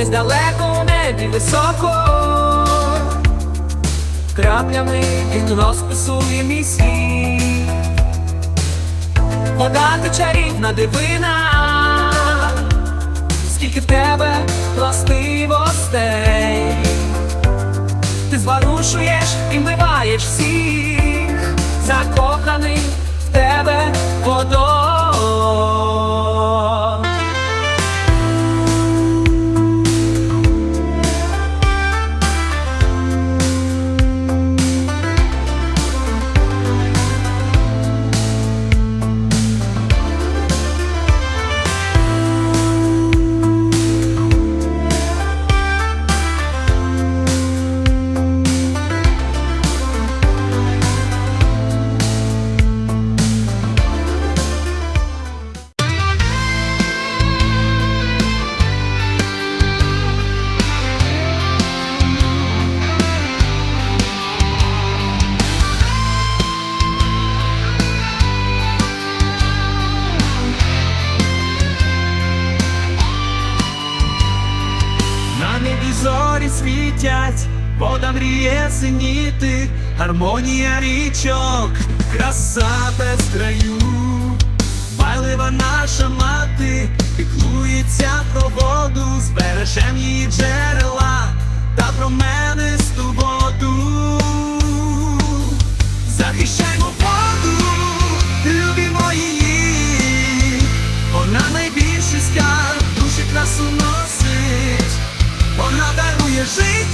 десь далеко у небі високо, краплями він розписує мій світ. Вода чарівна дивина, скільки в тебе властивостей, ти зворушуєш і вмиваєш всіх, закоханий в тебе водою. Світять, вода синіти, гармонія річок, краса без краю, Байлива наша мати, піклується про воду, збережем її джерела та променисту воду. Захищаймо воду, любімо її, вона найбільший скарб, душі красу носить, вона дарує життя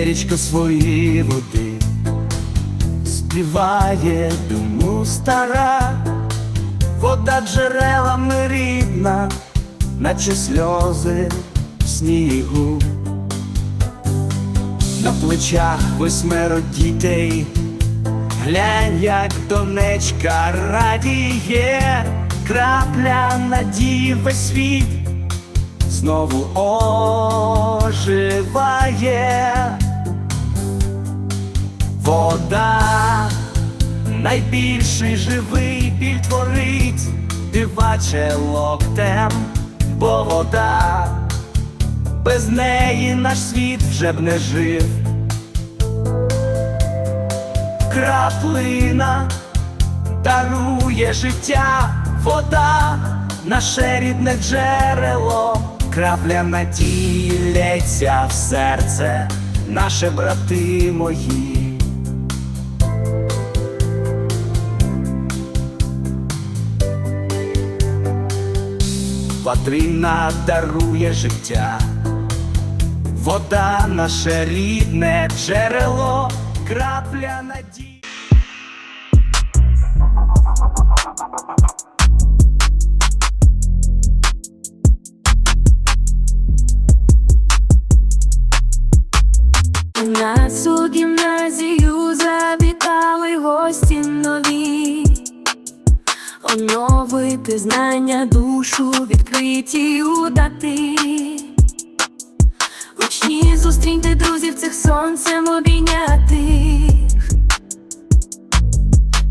Сірічка свої води співає думу стара, вода джерелами рідна, наче сльози в снігу. На плечах восьмеро дітей, глянь, як донечка радіє, крапля надії весь світ знову оживає. Вода найбільший живий біль творить, диваче локтем, бо вода, без неї наш світ вже б не жив. Краплина дарує життя, вода, наше рідне джерело, крапля надії лється в серце, наше брати мої. Ватрина дарує життя, вода наше рідне джерело, крапля надії. Нас у гімназію завітали гості нові, оновити знання душу відкриті удати. Учні зустріньте друзів цих сонцем обійнятих.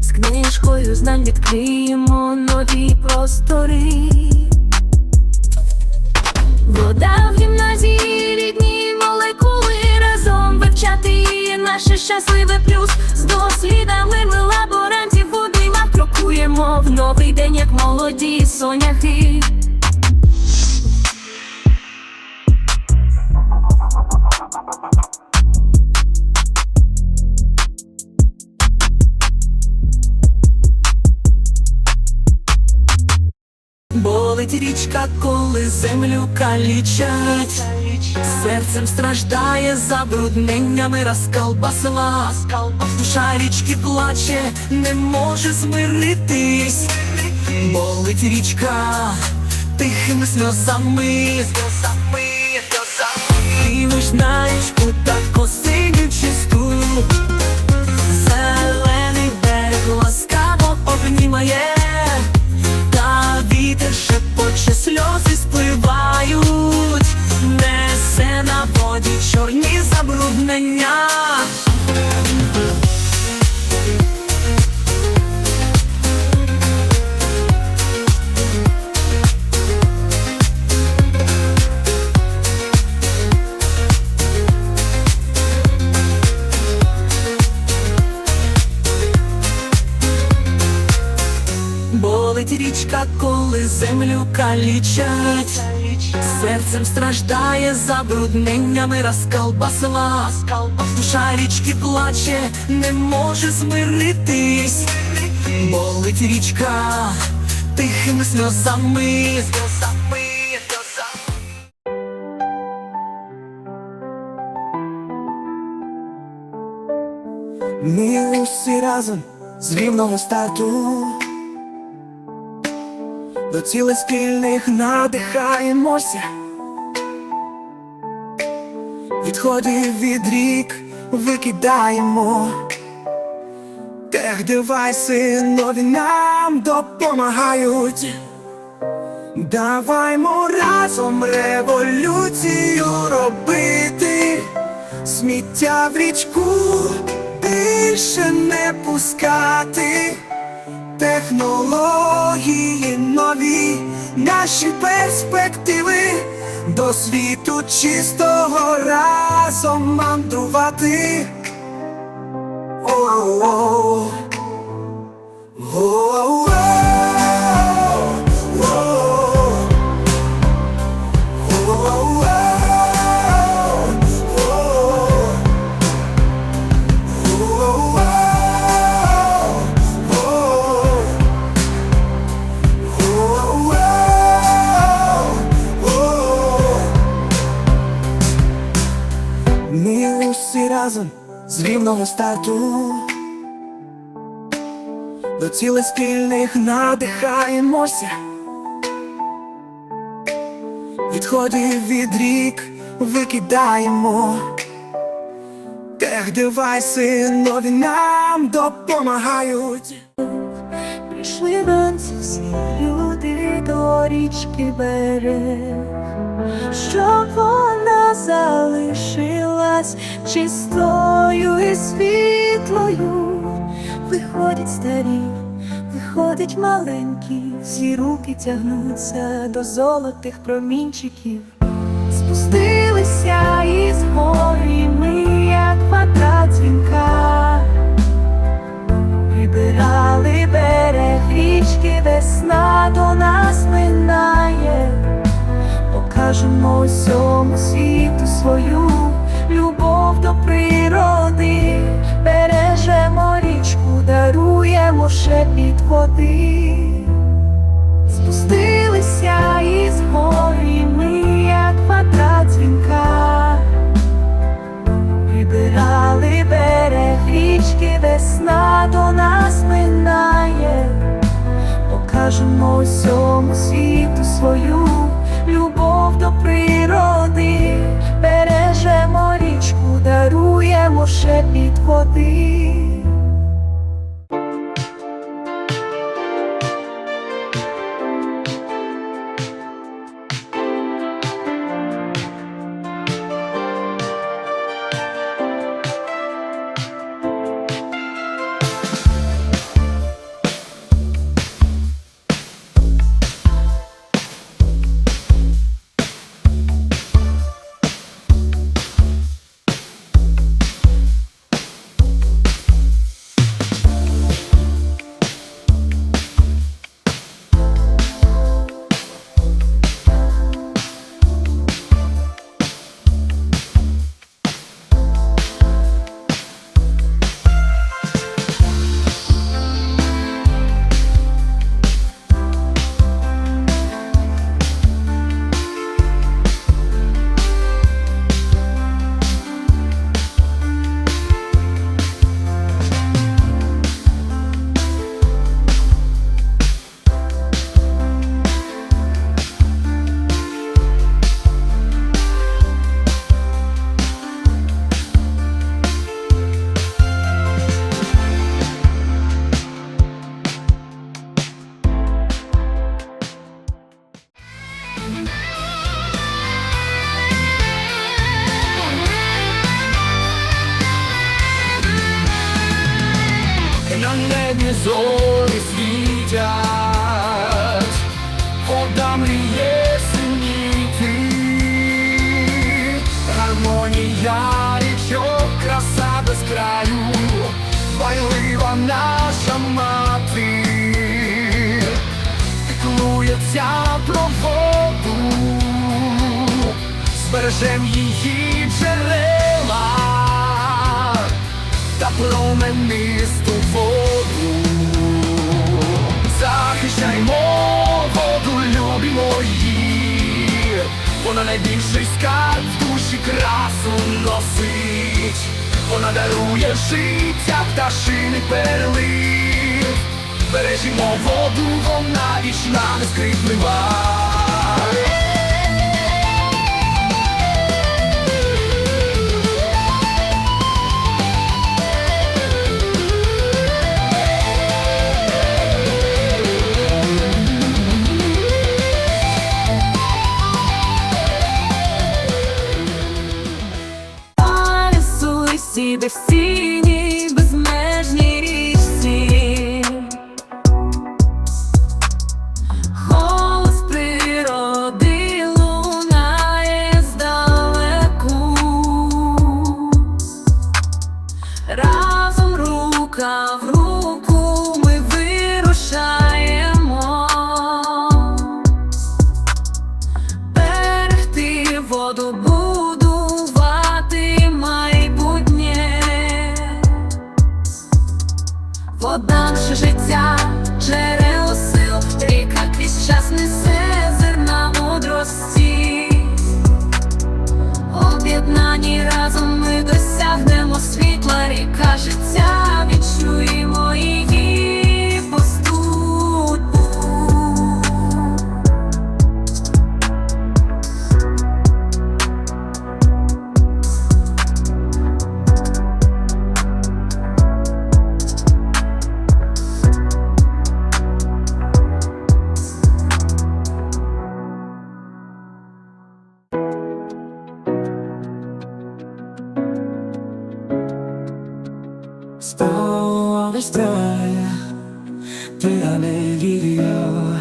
З книжкою знань відкриємо нові простори. Вода в гімназії рідні молекули разом вивчати наше щасливе плюс з дослідами ми лаборантів крокуємо в новий день, як молоді соняхи. Болить річка, коли землю калічать, серцем страждає забрудненнями розколбасила. Душа річки плаче, не може змиритись. Болить річка тихими сльозами, сльозами, сльозами. Болить річка, коли землю калічать. Серцем страждає забрудненнями розколбасила Душа річки плаче, не може змиритись. Болить річка тихими сльозами. Ми усі разом з рівного старту До цілей спільних надихаємося. Відходи від рік викидаємо. Тех девайси нові нам допомагають. Даваймо разом революцію робити. Сміття в річку більше не пускати Технології нові, наші перспективи До світу чистого разом мандрувати Оу-оу. З рівного старту До цілей спільних надихаємося. Відходи від рік викидаємо. Тех девайси нові нам допомагають. Прийшли всі люди до річки берег, щоб вона залишилась чистою і світлою. Виходять старі, виходять маленькі, всі руки тягнуться до золотих промінчиків. Спустилися із гори усьому світу свою. Любов до природи, бережемо річку, даруємо шепіт води. Спустилися із гори ми, як квадрат дзвінка. Вибирали берег річки, весна до нас минає, покажемо усьому світу свою. Любов до природи, бережемо річку, даруємо шепіт води. Гармонія річок, краса без краю, Байлива наша мати, життя про воду, збережем її джерела та променисту воду. Захищаймо вона найбільший скарб в душі красу носить, вона дарує життя, пташини перлив, Бережімо воду, вона вічна не скриплива. Teyane giriyor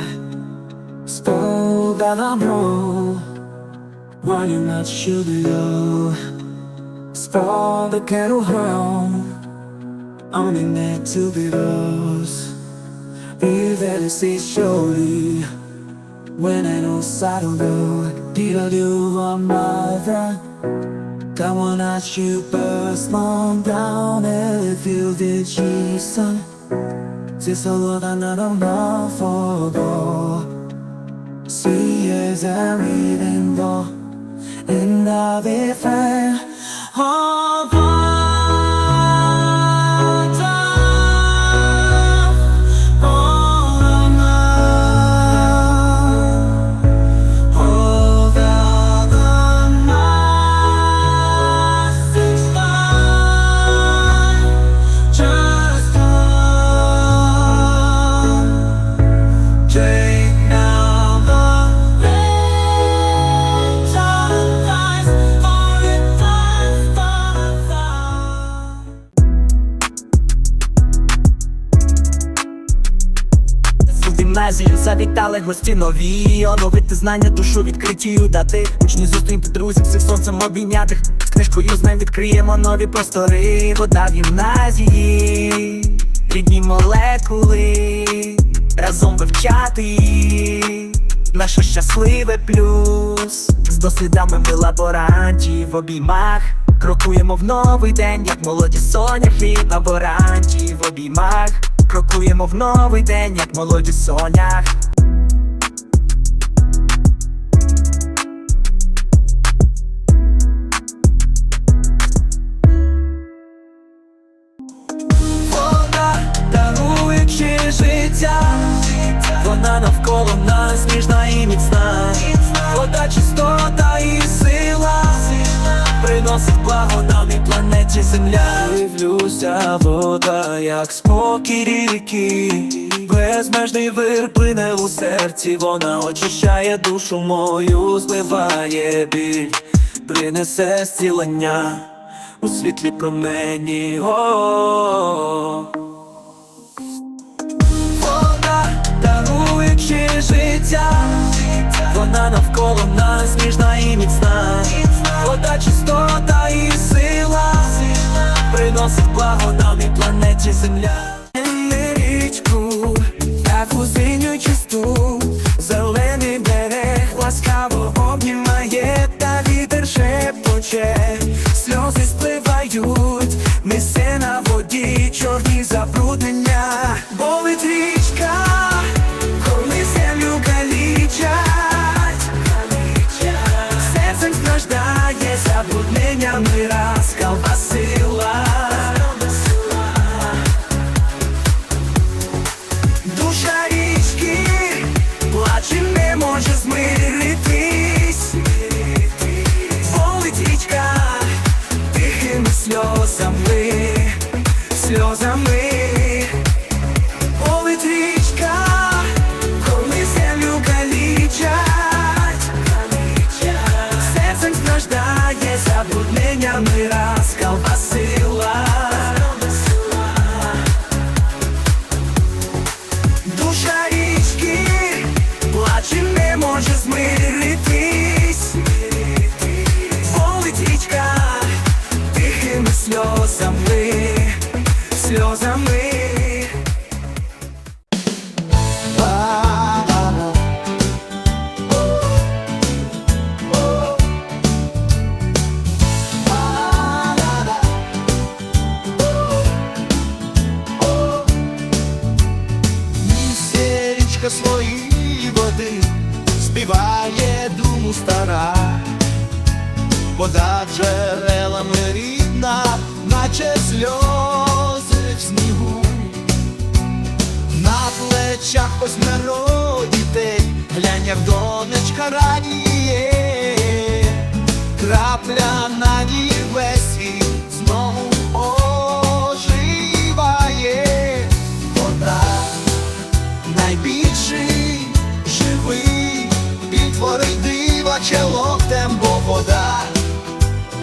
Stoldan amro Varlığın açılıyor Stolda kero to be lost. tübüros that is see şoli When I know I do duva mother Come on at you burst long down And feel the cheese Cesalara naramda fogo Si es a reading in love in fe гімназію завітали гості нові. Оновити знання, душу відкриті дати. Учні зустріти друзів, всіх сонцем обійнятих З книжкою знань відкриємо нові простори. Вода в гімназії, рідні молекули. Разом вивчати наше щасливе плюс. З дослідами ми лаборантів в обіймах. Крокуємо в новий день, як молоді соняхи лаборантів в обіймах Крокуємо в новий день, як молоді сонях як спокій ріки, безмежний вир плине у серці, вона очищає душу мою, зливає біль, принесе зцілення у світлі промені. О-о-о. Вона даруючи життя, вона навколо нас ніжна і міцна. Вода чистота і сила, приносить благо і планеті земля. Річка свої води, співає думу стара, вода джерелами рідна, наче сльози в снігу. На плечах осьмеро дітей, глянь, як донечка радіє, крапля на ній весь світ знову творить дива челоктем, бо вода,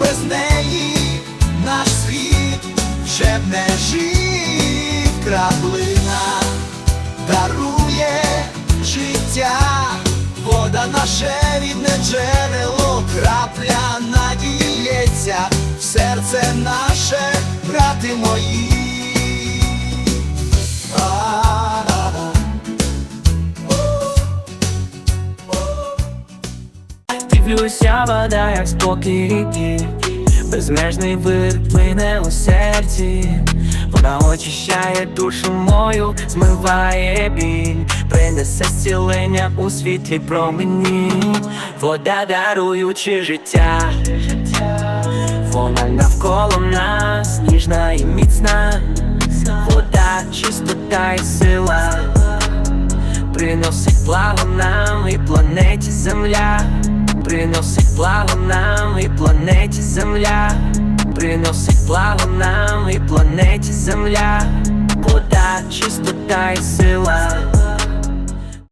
без неї наш світ ще б не жив, краплина дарує життя, вода наше рідне джерело, крапля надіється, в серце наше, брати мої. А-а-а. Дивлюся, вода, як спокій ріки Безмежний вир плине у серці. Вона очищає душу мою, змиває біль. Принесе зцілення у світлі промені. Вода даруючи життя. Вона навколо нас, ніжна і міцна. Вода, чистота і сила. Приносить благо нам і планеті Земля, приносить благо нам і планеті Земля, приносить благо нам і планеті Земля, вода, чистота і сила.